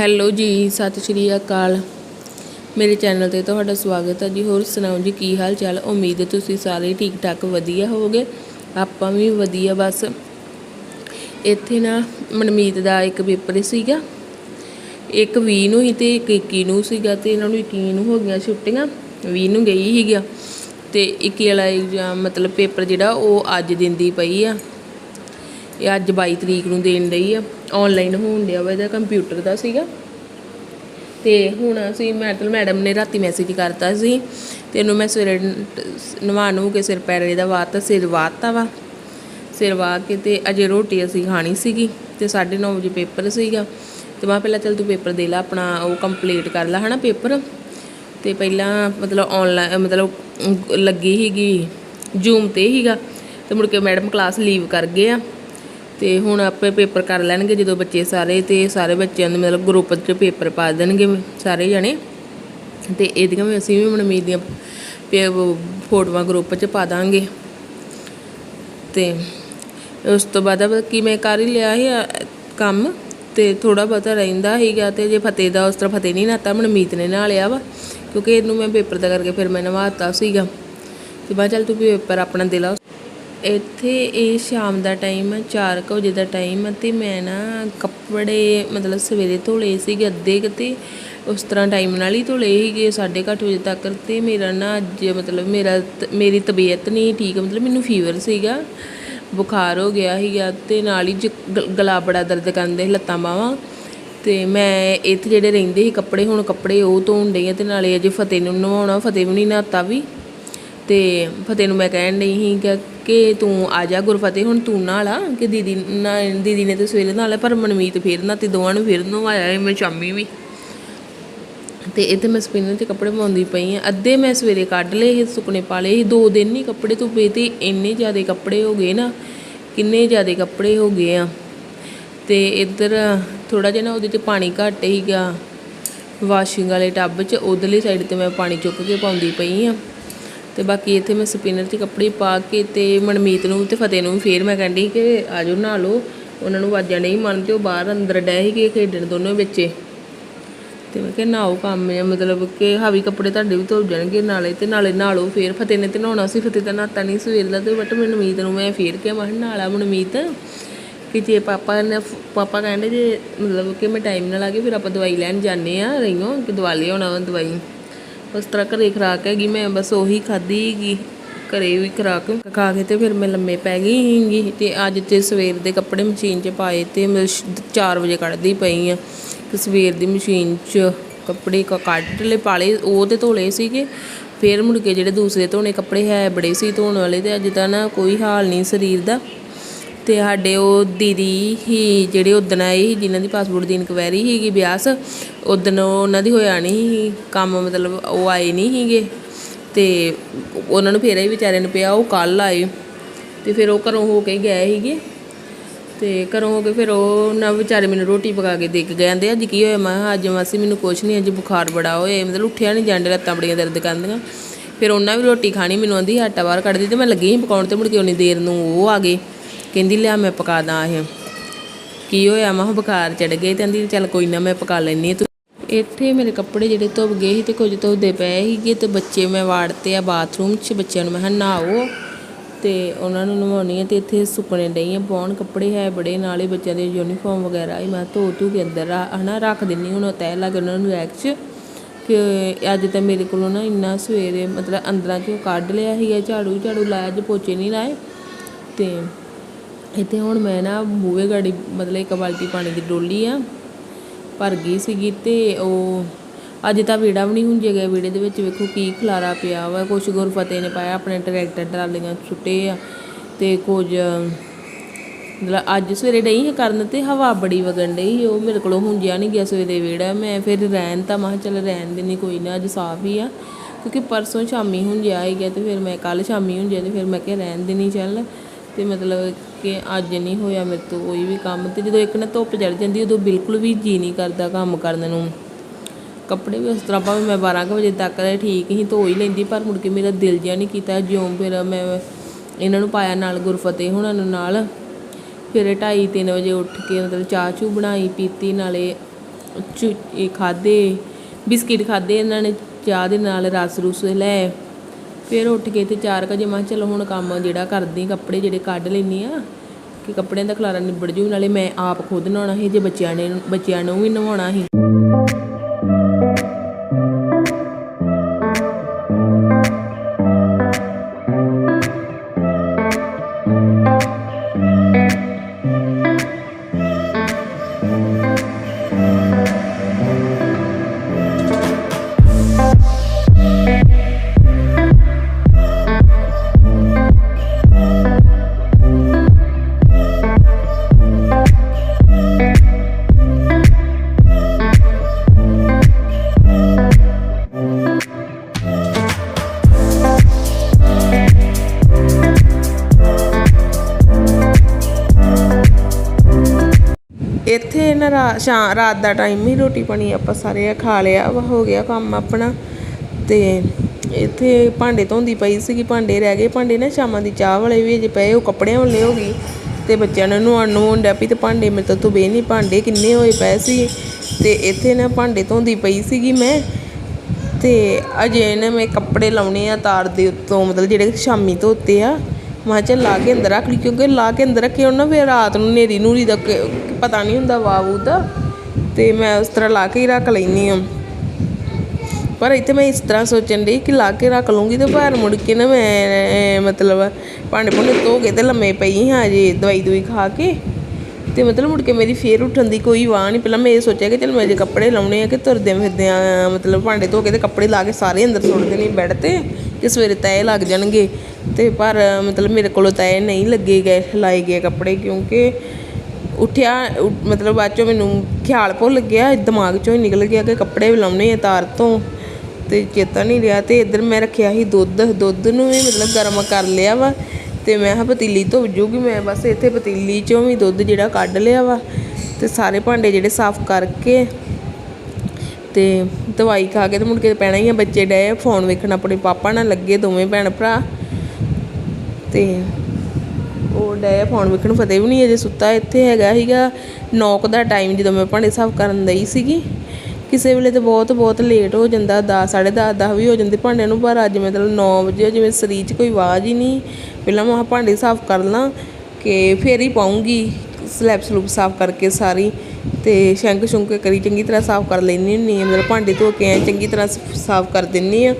Hello ਜੀ, ਸਤਿ ਸ਼੍ਰੀ ਅਕਾਲ। ਮੇਰੇ ਚੈਨਲ ਤੇ ਤੁਹਾਡਾ ਸਵਾਗਤ ਹੈ ਜੀ। ਹੋਰ ਸੁਣਾਓ ਜੀ, ਕੀ ਹਾਲ ਚਾਲ? ਉਮੀਦ ਹੈ ਤੁਸੀਂ ਸਾਰੇ ਠੀਕ ਠਾਕ ਵਧੀਆ ਹੋਵੋਗੇ। ਆਪਾਂ ਵੀ ਵਧੀਆ, ਬਸ। ਇੱਥੇ ਨਾ ਮਨਮੀਤ ਦਾ ਇੱਕ ਪੇਪਰ ਸੀਗਾ। ਇੱਕ 20 ਨੂੰ ਹੀ ਤੇ ਇੱਕ 21 ਨੂੰ ਸੀਗਾ ਤੇ ਇਹਨਾਂ ਨੂੰ 21 ਨੂੰ ਹੋ ਗਈਆਂ ਛੁੱਟੀਆਂ। 20 ਨੂੰ ਗਈ ਸੀਗਾ। ਤੇ 21 ਵਾਲਾ ਐਗਜ਼ਾਮ ਮਤਲਬ ਪੇਪਰ ਜਿਹੜਾ, ਉਹ ਅੱਜ ਦਿੰਦੀ ਪਈ ਆ। ਇਹ ਅੱਜ 22 ਤਰੀਕ ਨੂੰ ਦੇਣ ਲਈ ਆ। ਆਨਲਾਈਨ ਹੋਣ ਡਿਆ ਵਾ ਇਹਦਾ ਕੰਪਿਊਟਰ ਦਾ ਸੀਗਾ। ਤੇ ਹੁਣ ਅਸੀਂ ਮੈਡਮ ਮੈਡਮ ਨੇ ਰਾਤੀ ਮੈਸੇਜ ਕਰਤਾ ਸੀ। ਤੇ ਇਹਨੂੰ ਮੈਂ ਸਵੇਰੇ ਨਵਾ ਨੂੰ ਕੇ ਸਿਰ ਪੈਰ ਇਹਦਾ ਵਾਤਾ, ਸਿਰ ਵਾਤਾ ਵਾ। ਸਿਰ ਵਾ ਕੇ ਤੇ ਅਜੇ ਰੋਟੀ ਅਸੀਂ ਖਾਣੀ ਸੀਗੀ ਤੇ 9:30 ਵਜੇ ਪੇਪਰ ਸੀਗਾ। ਤੇ ਮੈਂ ਪਹਿਲਾਂ ਚੱਲ ਤੂੰ ਪੇਪਰ ਦੇ ਲੈ ਆਪਣਾ, ਉਹ ਕੰਪਲੀਟ ਕਰ ਲੈ ਹਨਾ ਪੇਪਰ। ਤੇ ਪਹਿਲਾਂ ਮਤਲਬ ਆਨਲਾਈਨ ਮਤਲਬ ਲੱਗੀ ਸੀਗੀ ਜ਼ੂਮ ਤੇ ਹੀਗਾ ਤੇ ਮੁੜ ਕੇ ਮੈਡਮ ਕਲਾਸ ਲੀਵ ਕਰ ਗਏ ਆ। ਤੇ ਹੁਣ ਆਪੇ ਪੇਪਰ ਕਰ ਲੈਣਗੇ ਜਦੋਂ ਬੱਚੇ ਸਾਰੇ ਤੇ ਸਾਰੇ ਬੱਚਿਆਂ ਦੇ ਮਤਲਬ ਗਰੁੱਪ 'ਚ ਪੇਪਰ ਪਾ ਦੇਣਗੇ ਸਾਰੇ ਜਣੇ। ਤੇ ਇਹਦੀਆਂ ਵੀ ਅਸੀਂ ਵੀ ਮਨਮੀਤ ਦੀਆਂ ਪੇ- ਫੋਟੋਆਂ ਗਰੁੱਪ 'ਚ ਪਾ ਦਾਂਗੇ। ਤੇ ਉਸ ਤੋਂ ਬਾਅਦ ਕਿ ਮੈਂ ਕਰ ਹੀ ਲਿਆ ਸੀ ਕੰਮ ਤੇ ਥੋੜਾ ਬਹੁਤਾ ਰਹਿੰਦਾ ਸੀਗਾ ਤੇ ਜੇ ਫਤਿਹ ਦਾ ਉਸ ਤਰ੍ਹਾਂ ਫਤਿਹ ਨਹੀਂ ਨਾਤਾ ਮਨਮੀਤ ਨੇ ਨਾ ਲਿਆ ਵਾ, ਕਿਉਂਕਿ ਇਹਨੂੰ ਮੈਂ ਪੇਪਰ ਦਾ ਕਰਕੇ ਫਿਰ ਮੈਂ ਨਵਾਤਾ ਸੀਗਾ। ਤੇ ਬਾਅਦ ਚੱਲ ਤੂੰ ਪੇਪਰ ਆਪਣਾ ਦੇ ਲਾ ਇੱਥੇ ਇਹ ਸ਼ਾਮ ਦਾ ਟਾਈਮ ਹੈ 4 ਕੁ ਵਜੇ ਦਾ ਟਾਈਮ ਹੈ ਤੇ ਮੈਂ ਨਾ ਕੱਪੜੇ, ਮਤਲਬ ਸਵੇਰੇ ਧੋਲੇ ਸੀਗੇ ਅੱਧੇ ਕਿਤੇ ਉਸ ਤਰ੍ਹਾਂ ਟਾਈਮ ਨਾਲ ਹੀ ਧੋਲੇ ਸੀਗੇ 8:30 ਵਜੇ ਤੱਕ ਤੇ ਮੇਰਾ ਨਾ ਅੱਜ ਮਤਲਬ ਮੇਰਾ ਮੇਰੀ ਤਬੀਅਤ ਨਹੀਂ ਠੀਕ, ਮਤਲਬ ਮੈਨੂੰ ਫੀਵਰ ਸੀਗਾ, ਬੁਖਾਰ ਹੋ ਗਿਆ ਸੀਗਾ ਤੇ ਨਾਲ ਹੀ ਜ- ਗ- ਗਲਾ ਬੜਾ ਦਰਦ ਕਰਦੇ ਲੱਤਾਂ ਬਾਹਾਂ ਤੇ ਮੈਂ ਇੱਥੇ ਜਿਹੜੇ ਰਹਿੰਦੇ ਸੀ ਕੱਪੜੇ, ਹੁਣ ਕੱਪੜੇ ਉਹ ਧੋਣ ਡਈ ਆ ਤੇ ਨਾਲੇ ਅਜੇ ਫਤਿਹ ਨੂੰ ਨਵਾਉਣਾ, ਫਤਿਹ ਵੀ ਨਹੀਂ ਨਹਾਤਾ ਵੀ ਤੇ ਫਤਿਹ ਨੂੰ ਮੈਂ ਕਹਿਣ ਡਈ ਸੀ ਕਿ- ਕਿ ਤੂੰ ਆ ਜਾ ਗੁਰਫਤਿਹ, ਹੁਣ ਤੂੰ ਨਾਲ ਆ, ਕਿ ਦੀਦੀ ਨਾ, ਦੀਦੀ ਨੇ ਤੇ ਸਵੇਰੇ ਨਾਲ ਪਰ ਮਨਮੀਤ ਫੇਰ ਨਾ ਤੇ ਦੋਵਾਂ ਨੂੰ ਫੇਰ ਨਵਾਇਆ ਸੀ ਮੈਂ ਸ਼ਾਮੀ ਵੀ। ਤੇ ਇੱਥੇ ਮੈਂ ਸਪਿਨਰ 'ਚ ਕੱਪੜੇ ਪਾਉਂਦੀ ਪਈ ਆ। ਅੱਧੇ ਮੈਂ ਸਵੇਰੇ ਕੱਢ ਲਏ, ਇਹ ਸੁੱਕਣੇ ਪਾ ਲਏ ਸੀ ਦੋ ਦਿਨ ਨਹੀਂ ਕੱਪੜੇ ਧੁੱਪੇ ਤੇ ਇੰਨੇ ਜ਼ਿਆਦਾ ਕੱਪੜੇ ਹੋ ਗਏ ਨਾ, ਕਿੰਨੇ ਜ਼ਿਆਦਾ ਕੱਪੜੇ ਹੋ ਗਏ ਆ। ਤੇ ਇੱਧਰ ਥੋੜਾ ਜਿਹਾ ਨਾ ਉਹਦੇ 'ਚ ਪਾਣੀ ਘੱਟ ਹੀਗਾ, ਵਾਸ਼ਿੰਗ ਵਾਲੇ ਟੱਬ 'ਚ ਉਧਰਲੀ ਸਾਈਡ ਤੇ ਮੈਂ ਪਾਣੀ ਚੁੱਕ ਕੇ ਪਾਉਂਦੀ ਪਈ ਆ। ਤੇ ਬਾਕੀ ਇੱਥੇ ਮੈਂ ਸਪਿਨਰ 'ਚ ਕੱਪੜੇ ਪਾ ਕੇ ਤੇ ਮਨਮੀਤ ਨੂੰ ਤੇ ਫਤਿਹ ਨੂੰ ਵੀ ਫੇਰ ਮੈਂ ਕਹਿੰਦੀ ਕਿ ਆਜੋ ਨਹਾ ਲਓ। ਉਹਨਾਂ ਨੂੰ ਆਵਾਜ਼ਾਂ ਨਹੀਂ ਮੰਨਦੇ ਉਹ ਬਾਹਰ ਅੰਦਰ ਡੈ ਸੀਗੇ ਖੇਡਣ ਦੋਨੋਂ ਵਿੱਚ ਤੇ ਮੈਂ ਕਿਹਾ ਨਹਾਓ ਕੰਮ ਹੈ ਮਤਲਬ ਕਿ ਹਾਵੀ ਕੱਪੜੇ ਤੁਹਾਡੇ ਵੀ ਧੋ ਜਾਣਗੇ ਨਾਲੇ ਤੇ ਨਾਲੇ ਨਹਾ ਲਓ ਫੇਰ। ਫਤਿਹ ਨੇ ਤੇ ਨਹਾਉਣਾ ਸੀ, ਫਤਿਹ ਤਾਂ ਨਹਾਤਾ ਨਹੀਂ ਸਵੇਰ ਦਾ ਤੇ ਬਟ ਮਨਮੀਤ ਨੂੰ ਮੈਂ ਫੇਰ ਕਿਹਾ, ਮੈਂ ਕਿਹਾ ਨਹਾ ਲਾ ਮਨਮੀਤ। ਕਿ ਜੇ ਪਾਪਾ ਨੇ ਪਾਪਾ ਕਹਿੰਦੇ ਜੇ ਮਤਲਬ ਕਿ ਮੈਂ ਟਾਈਮ ਨਾਲ ਆ ਕੇ ਫਿਰ ਆਪਾਂ ਦਵਾਈ ਲੈਣ ਜਾਂਦੇ ਆ, ਰਹੀਓ, ਕਿ ਦਵਾ ਲਿਆਉਣਾ ਵਾ ਦਵਾਈ। ਉਸ ਤਰ੍ਹਾਂ ਘਰੇ ਖਰਾਕ ਹੈਗੀ, ਮੈਂ ਬਸ ਉਹੀ ਖਾਧੀ ਹੈਗੀ ਘਰੇ ਵੀ ਖਰਾਕ ਖਾ ਕੇ ਤੇ ਫਿਰ ਮੈਂ ਲੰਮੇ ਪੈ ਗਈ ਸੀਗੀ ਤੇ ਅੱਜ ਤੇ ਸਵੇਰ ਦੇ ਕੱਪੜੇ ਮਸ਼ੀਨ 'ਚ ਪਾਏ ਤੇ ਮੈਂ 4 ਵਜੇ ਕੱਢਦੀ ਪਈ ਆ। ਤੇ ਸਵੇਰ ਦੀ ਮਸ਼ੀਨ 'ਚ ਕੱਪੜੇ ਕ- ਕੱਢ ਲਏ ਪਾਲੇ ਉਹ ਤੇ ਧੋਲੇ ਸੀਗੇ। ਫਿਰ ਮੁੜ ਕੇ ਜਿਹੜੇ ਦੂਸਰੇ ਧੋਣੇ ਕੱਪੜੇ ਹੈ ਬੜੇ ਸੀ ਧੋਣ ਵਾਲੇ ਤੇ ਅੱਜ ਤਾਂ ਨਾ ਕੋਈ ਹਾਲ ਨਹੀਂ ਸਰੀਰ ਦਾ। ਤੇ ਸਾਡੇ ਉਹ ਦੀਦੀ ਹੀ ਜਿਹੜੇ ਉਦਣ ਆਏ ਸੀ, ਜਿਨ੍ਹਾਂ ਦੀ ਪਾਸਪੋਰਟ ਦੀ ਇਨਕੁਆਇਰੀ ਸੀਗੀ ਬਿਆਸ ਉਦਣ ਉਹਨਾਂ ਦੀ ਹੋਇਆ ਨਹੀਂ ਸੀ ਕੰਮ, ਮਤਲਬ ਉਹ ਆਏ ਨਹੀਂ ਸੀਗੇ। ਤੇ ਉਹਨਾਂ ਨੂੰ ਫੇਰ ਹੀ ਵਿਚਾਰੇ ਨੂੰ ਪਿਆ, ਉਹ ਕੱਲ ਆਏ। ਤੇ ਫਿਰ ਉਹ ਘਰੋਂ ਹੋ ਕੇ ਗਏ ਸੀਗੇ। ਤੇ ਘਰੋਂ ਹੋ ਕੇ ਫਿਰ ਉਹ ਨਾ ਵਿਚਾਰੇ ਮੈਨੂੰ ਰੋਟੀ ਪਕਾ ਕੇ ਦੇ ਕੇ ਗਏ, ਕਹਿੰਦੇ ਅੱਜ ਕੀ ਹੋਇਆ? ਮੈਂ ਕਿਹਾ, ਅੱਜ ਮਾਸੀ ਮੈਨੂੰ ਕੁਛ ਨਹੀਂ ਅੱਜ ਬੁਖਾਰ ਬੜਾ ਹੋਇਆ। ਮਤਲਬ ਉੱਠਿਆ ਨਹੀਂ ਜਾਂਦੇ ਲੱਤਾਂ ਬੜੀਆਂ ਦਰਦ ਕਰਦੀਆਂ। ਫਿਰ ਉਹਨਾਂ ਵੀ ਰੋਟੀ ਖਾਣੀ, ਮੈਨੂੰ ਆਂਦੀ ਆਟਾ ਬਾਹਰ ਕੱਢ ਦੇ ਮੈਂ ਲੱਗੀ ਸੀ ਪਕਾਉਣ, ਤੇ ਮੁੜ ਕੇ ਉਨੀ ਦੇਰ ਨੂੰ ਉਹ ਆ ਗਏ। ਕਹਿੰਦੀ, ਲਿਆ ਮੈਂ ਪਕਾ ਦਾਂ ਇਹ। ਕੀ ਹੋਇਆ? ਮੈਂ ਬੁਖਾਰ ਚੜ ਗਏ। ਤੇ ਕਹਿੰਦੀ, ਚੱਲ ਕੋਈ ਨਾ, ਮੈਂ ਪਕਾ ਲੈਣੀ ਤੂੰ ਇੱਥੇ ਮੇਰੇ ਕੱਪੜੇ ਜਿਹੜੇ ਧੁੱਪ ਗਏ ਸੀ ਤੇ ਕੁਝ ਧੋਦੇ ਪਏ ਸੀਗੇ ਤੇ ਬੱਚੇ ਮੈਂ ਵਾੜਤੇ ਆ ਬਾਥਰੂਮ 'ਚ। ਬੱਚਿਆਂ ਨੂੰ ਮੈਂ ਕਿਹਾ, ਨਹਾਓ। ਤੇ ਉਹਨਾਂ ਨੂੰ ਨਵਾਉਣੀ ਹੈ ਤੇ ਇੱਥੇ ਸੁੱਕਣੇ ਡਈ ਆ, ਪਾਉਣ ਕੱਪੜੇ ਹੈ ਬੜੇ। ਨਾਲੇ ਬੱਚਿਆਂ ਦੇ ਯੂਨੀਫਾਰਮ ਵਗੈਰਾ ਹੀ ਮੈਂ ਧੋ ਧੂ ਕੇ ਅੰਦਰ ਰਾ- ਹਨਾ, ਰੱਖ ਦਿੰਨੀ ਹੁਣ ਤੈਅ ਲੱਗ ਕੇ ਉਹਨਾਂ ਨੂੰ ਰੈਕ 'ਚ ਕਿ ਅੱਜ ਤਾਂ ਮੇਰੇ ਕੋਲੋਂ ਨਾ ਇੰਨਾ ਸਵੇਰੇ ਮਤਲਬ ਅੰਦਰਾਂ 'ਚੋਂ ਕੱਢ ਲਿਆ ਸੀਗਾ ਝਾੜੂ ਝਾੜੂ ਲਾਇਆ ਅੱਜ ਪੋਚੇ ਨਹੀਂ ਲਾਏ। ਤੇ ਇੱਥੇ ਹੁਣ ਮੈਂ ਨਾ ਬੂਹੇ ਗਾੜੀ ਮਤਲਬ ਇੱਕ ਬਾਲਟੀ ਪਾਣੀ ਦੀ ਡੋਲੀ ਆ, ਭਰ ਗਈ ਸੀਗੀ ਤੇ ਉਹ ਅੱਜ ਤਾਂ ਵੀੜਾ ਵੀ ਨਹੀਂ ਹੁੰਜੇ ਗਿਆ ਵੀੜੇ ਦੇ ਵਿੱਚ ਵੇਖੋ ਕੀ ਖਲਾਰਾ ਪਿਆ ਵਾ, ਕੁਛ ਗੁਰਫਤਿਹ ਨੇ ਪਾਇਆ, ਆਪਣੇ ਟਰੈਕਟਰ ਟਰਾਲੀਆਂ ਸੁੱਟੇ ਆ ਤੇ ਕੁਝ, ਮਤਲਬ ਅੱਜ ਸਵੇਰੇ ਡਈ ਕਰਨ ਤੇ ਹਵਾ ਬੜੀ ਵਗਣ ਡਈ ਉਹ ਮੇਰੇ ਕੋਲੋਂ ਹੁੰਜਿਆ ਨਹੀਂ ਗਿਆ ਸਵੇਰੇ ਵੀੜਾ ਮੈਂ ਫਿਰ ਰਹਿਣ ਤਾਂ ਮੈਂ ਕਿਹਾ ਚੱਲ ਰਹਿਣ ਦੇਣੀ ਕੋਈ ਨਾ ਅੱਜ ਸਾਫ਼ ਹੀ ਆ, ਕਿਉਂਕਿ ਪਰਸੋਂ ਸ਼ਾਮੀ ਹੁੰਜਿਆ ਹੀ ਗਿਆ ਤੇ ਫਿਰ ਮੈਂ ਕੱਲ ਸ਼ਾਮੀ ਹੁੰਜਿਆ ਤੇ ਫਿਰ ਮੈਂ ਕਿਹਾ ਰਹਿਣ ਦੇਣੀ ਚੱਲ, ਤੇ ਮਤਲਬ ਕਿ ਅੱਜ ਨਹੀਂ ਹੋਇਆ ਮੇਰੇ ਤੋਂ ਕੋਈ ਵੀ ਕੰਮ। ਅਤੇ ਜਦੋਂ ਇੱਕ ਨਾ ਧੁੱਪ ਚੜ ਜਾਂਦੀ ਉਦੋਂ ਬਿਲਕੁਲ ਵੀ ਜੀ ਨਹੀਂ ਕਰਦਾ ਕੰਮ ਕਰਨ ਨੂੰ। ਕੱਪੜੇ ਵੀ ਉਸ ਤਰ੍ਹਾਂ ਭਾਵੇਂ ਮੈਂ 12 ਕੁ ਵਜੇ ਤੱਕ ਦੇ ਠੀਕ ਹੀ ਧੋ ਹੀ ਲੈਂਦੀ, ਪਰ ਮੁੜ ਕੇ ਮੇਰਾ ਦਿਲ ਜਿਹਾ ਨਹੀਂ ਕੀਤਾ। ਜਿਉਂ ਫਿਰ ਮੈਂ ਇਹਨਾਂ ਨੂੰ ਪਾਇਆ ਨਾਲ ਗੁਰਫਤਿਹ ਹੁਣਾਂ ਨੂੰ ਨਾਲ। ਫਿਰ 2:30 3 ਵਜੇ ਉੱਠ ਕੇ ਮਤਲਬ ਚਾਹ ਚੂ ਬਣਾਈ, ਪੀਤੀ, ਨਾਲੇ ਚੁ- ਇਹ ਖਾਦੇ ਬਿਸਕਿਟ ਖਾਦੇ ਇਹਨਾਂ ਨੇ, ਚਾਹ ਦੇ ਨਾਲ ਰਸ ਰੁਸ ਲੈ। ਫਿਰ ਉੱਠ ਕੇ ਤੇ 4 ਵਜੇ ਮੈਂ ਚਲੋ ਹੁਣ ਕੰਮ ਜਿਹੜਾ ਕਰਦੀ, ਕੱਪੜੇ ਜਿਹੜੇ ਕੱਢ ਲੈਂਦੀ ਆ ਕਿ ਕੱਪੜਿਆਂ ਦਾ ਖਲਾਰਾ ਨਿਬੜ ਜੂ, ਨਾਲੇ ਮੈਂ ਆਪ ਖੁਦ ਨਹਾਉਣਾ ਸੀ ਜੇ ਬੱਚਿਆਂ ਨੇ, ਬੱਚਿਆਂ ਨੂੰ ਵੀ ਨਵਾਉਣਾ ਸੀ। ਇੱਥੇ ਨਾ ਰਾ- ਰਾਤ ਦਾ ਟਾਈਮ ਹੀ ਰੋਟੀ ਪਾਣੀ ਆਪਾਂ ਸਾਰੇ ਖਾ ਲਿਆ ਵਾ, ਹੋ ਗਿਆ ਕੰਮ ਆਪਣਾ। ਤੇ ਇੱਥੇ ਭਾਂਡੇ ਧੋਂਦੀ ਪਈ ਸੀਗੀ, ਭਾਂਡੇ ਰਹਿ ਗਏ। ਭਾਂਡੇ ਨਾ ਸ਼ਾਮਾਂ ਦੀ ਚਾਹ ਵਾਲੇ ਵੀ ਅਜੇ ਪਏ, ਉਹ ਕੱਪੜਿਆਂ ਵਾਲੇ ਹੋ ਗਈ ਤੇ ਬੱਚਿਆਂ ਨੂੰ ਨਹਾਉਣ ਨੂੰ ਡੈ ਪਈ ਤੇ ਭਾਂਡੇ ਮੇਰੇ ਤੋਂ ਧੁਬੇ ਨਹੀਂ ਭਾਂਡੇ ਕਿੰਨੇ ਹੋਏ ਪਏ ਸੀ। ਤੇ ਇੱਥੇ ਨਾ ਭਾਂਡੇ ਧੋਂਦੀ ਪਈ ਸੀਗੀ ਮੈਂ। ਤੇ ਅਜੇ ਨਾ ਮੈਂ ਕੱਪੜੇ ਲਾਉਣੇ ਆ ਤਾਰ ਦੇ ਉੱਤੋਂ, ਮਤਲਬ ਜਿਹੜੇ ਸ਼ਾਮੀ ਧੋਤੇ ਆ। ਮੈਂ ਕਿਹਾ ਚੱਲ ਲਾ ਕੇ ਅੰਦਰ ਰੱਖ ਲਈ, ਕਿਉਂਕਿ ਲਾ ਕੇ ਅੰਦਰ ਰੱਖੇ ਉਹਨਾਂ ਫਿਰ ਰਾਤ ਨੂੰ ਨੇਰੀ ਨੂਰੀ ਦਾ ਪਤਾ ਨਹੀਂ ਹੁੰਦਾ ਵਾਵੂ ਦਾ, ਤੇ ਮੈਂ ਉਸ ਤਰ੍ਹਾਂ ਲਾ ਕੇ ਹੀ ਰੱਖ ਲੈਣੀ ਆ ਪਰ ਇੱਥੇ ਮੈਂ ਇਸ ਤਰ੍ਹਾਂ ਸੋਚਣ ਡਈ ਕਿ ਲਾ ਕੇ ਰੱਖ ਲੂੰਗੀ ਤੇ ਬਾਹਰ ਮੁੜ ਕੇ ਨਾ ਮੈਂ ਮਤਲਬ ਭਾਂਡੇ ਭੁੰਡੇ ਧੋ ਕੇ ਤੇ ਲੰਮੇ ਪਈ ਹਾਂ ਜੇ ਦਵਾਈ ਦਵਾਈ ਖਾ ਕੇ। ਤੇ ਮਤਲਬ ਮੁੜ ਕੇ ਮੇਰੀ ਫੇਰ ਉੱਠਣ ਦੀ ਕੋਈ ਵਾਹ ਨਹੀਂ। ਪਹਿਲਾਂ ਮੈਂ ਇਹ ਸੋਚਿਆ ਕਿ ਚਲ ਮੈਂ ਜੇ ਕੱਪੜੇ ਲਾਉਣੇ ਆ ਕਿ ਤੁਰਦੇ ਫਿਰਦੇ ਆ, ਮਤਲਬ ਭਾਂਡੇ ਧੋ ਕੇ ਤੇ ਕੱਪੜੇ ਲਾ ਕੇ ਸਾਰੇ ਅੰਦਰ ਸੁੱਟ ਦੇਣੇ ਬੈੱਡ ਤੇ, ਕਿ ਸਵੇਰੇ ਤੈ ਲੱਗ ਜਾਣਗੇ। ਤੇ ਪਰ ਮਤਲਬ ਮੇਰੇ ਕੋਲੋਂ ਤੈ ਨਹੀਂ ਲੱਗੇ ਗਏ, ਲਾਏ ਗਏ ਕੱਪੜੇ ਕਿਉਂਕਿ ਉੱਠਿਆ, ਉ- ਮਤਲਬ ਬਾਅਦ ਚੋਂ ਮੈਨੂੰ ਖਿਆਲ ਭੁੱਲ ਗਿਆ, ਦਿਮਾਗ ਚੋਂ ਹੀ ਨਿਕਲ ਗਿਆ ਕਿ ਕੱਪੜੇ ਵੀ ਲਾਉਣੇ ਆ ਤਾਰ ਤੋਂ, ਤੇ ਚੇਤਾ ਨਹੀਂ ਰਿਹਾ। ਤੇ ਇੱਧਰ ਮੈਂ ਰੱਖਿਆ ਸੀ ਦੁੱਧ ਦੁੱਧ ਨੂੰ ਵੀ ਮਤਲਬ ਗਰਮ ਕਰ ਲਿਆ ਵਾ। ਤੇ ਮੈਂ ਹਾਂ ਪਤੀਲੀ ਧੁੱਪ ਜੂਗੀ, ਮੈਂ ਬਸ ਇੱਥੇ ਪਤੀਲੀ ਚੋਂ ਵੀ ਦੁੱਧ ਜਿਹੜਾ ਕੱਢ ਲਿਆ ਵਾ ਤੇ ਸਾਰੇ ਭਾਂਡੇ ਜਿਹੜੇ ਸਾਫ਼ ਕਰਕੇ ਤੇ ਦਵਾਈ ਖਾ ਕੇ ਤੇ ਮੁੜ ਕੇ ਪੈਣਾ ਹੀ ਆ, ਬੱਚੇ ਡਏ ਫੋਨ ਵੇਖਣ, ਆਪਣੇ ਪਾਪਾ ਨਾਲ ਲੱਗੇ ਦੋਵੇਂ ਭੈਣ ਭਰਾ ਤੇ ਉਹ ਡਏ ਫੋਨ ਵੇਖਣ ਫਤਿਹ ਵੀ ਨਹੀਂ ਅਜੇ ਸੁੱਤਾ ਇੱਥੇ ਹੈਗਾ ਸੀਗਾ ਨੌਕ ਦਾ ਟਾਈਮ ਜਦੋਂ ਮੈਂ ਭਾਂਡੇ ਸਾਫ਼ ਕਰਨ ਲਈ ਸੀਗੀ। ਕਿਸੇ ਵੇਲੇ ਤਾਂ ਬਹੁਤ ਬਹੁਤ ਲੇਟ ਹੋ ਜਾਂਦਾ 10 10:30 10 ਵੀ ਹੋ ਜਾਂਦੇ ਭਾਂਡਿਆਂ ਨੂੰ, ਪਰ ਅੱਜ ਮਤਲਬ 9 ਵਜੇ ਜਿਵੇਂ ਸਰੀਰ 'ਚ ਕੋਈ ਆਵਾਜ਼ ਹੀ ਨਹੀਂ। ਪਹਿਲਾਂ ਮੈਂ ਕਿਹਾ ਭਾਂਡੇ ਸਾਫ਼ ਕਰ ਲਾਂ ਕਿ ਫੇਰ ਹੀ ਪਾਉਂਗੀ ਸਲੈਬ ਸਲੂਪ ਸਾਫ਼ ਕਰਕੇ ਸਾਰੀ ਤੇ ਸ਼ੰਕ ਸ਼ੁੰਕ ਕਰੀ ਚੰਗੀ ਤਰ੍ਹਾਂ ਸਾਫ਼ ਕਰ ਲੈਣੀ ਹੁੰਦੀ ਹਾਂ, ਮਤਲਬ ਭਾਂਡੇ ਧੋ ਕੇ ਐਂ ਚੰਗੀ ਤਰ੍ਹਾਂ ਸਾਫ਼ ਕਰ ਦਿੰਨੀ ਆ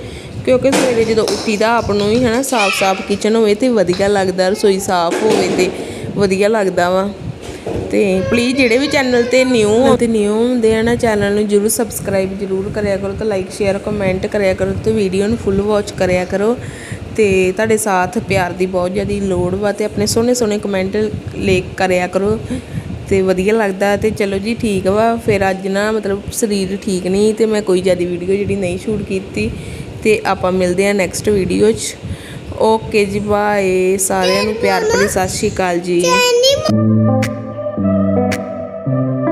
ਕਿਉਂਕਿ ਸਵੇਰੇ ਜਦੋਂ ਉੱਠੀਦਾ ਆਪ ਨੂੰ ਹੀ ਹਨਾ, ਸਾਫ਼-ਸਾਫ਼ ਕਿਚਨ ਹੋਵੇ ਤੇ ਵਧੀਆ ਲੱਗਦਾ, ਰਸੋਈ ਸਾਫ਼ ਹੋਵੇ ਤੇ ਵਧੀਆ ਲੱਗਦਾ ਵਾ। ਤੇ ਪਲੀਜ਼ ਜਿਹੜੇ ਵੀ ਚੈਨਲ ਤੇ ਨਿਊ ਤੇ ਨਿਊ ਹੁੰਦੇ ਆ ਨਾ ਚੈਨਲ ਨੂੰ ਜਰੂਰ ਸਬਸਕ੍ਰਾਈਬ ਜਰੂਰ ਕਰਿਆ ਕਰੋ ਤੇ ਲਾਈਕ ਸ਼ੇਅਰ ਕਮੈਂਟ ਕਰਿਆ ਕਰੋ ਤੇ ਵੀਡੀਓ ਨੂੰ ਫੁੱਲ ਵਾਚ ਕਰਿਆ ਕਰੋ। ਤੇ ਤੁਹਾਡੇ ਸਾਥ ਪਿਆਰ ਦੀ ਬਹੁਤ ਜ਼ਿਆਦਾ ਲੋੜ ਵਾ ਤੇ ਆਪਣੇ ਸੋਹਣੇ ਸੋਹਣੇ ਕਮੈਂਟ ਲੇਖ ਕਰਿਆ ਕਰੋ। ਤੇ ਵਧੀਆ ਲੱਗਦਾ ਤੇ ਚਲੋ ਜੀ ਠੀਕ ਵਾ, ਫਿਰ ਅੱਜ ਨਾ ਮਤਲਬ ਸਰੀਰ ਠੀਕ ਨਹੀਂ ਤੇ ਮੈਂ ਕੋਈ ਜ਼ਿਆਦਾ ਵੀਡੀਓ ਜਿਹੜੀ ਨਹੀਂ ਸ਼ੂਟ ਕੀਤੀ ਤੇ ਆਪਾਂ ਮਿਲਦੇ ਆ ਨੈਕਸਟ ਵੀਡੀਓ 'ਚ। ਓਕੇ ਜੀ ਬਾਏ ਸਾਰਿਆਂ ਨੂੰ ਪਿਆਰ ਭਰੀ ਸਤਿ ਸ਼੍ਰੀ ਅਕਾਲ ਜੀ। Thank you.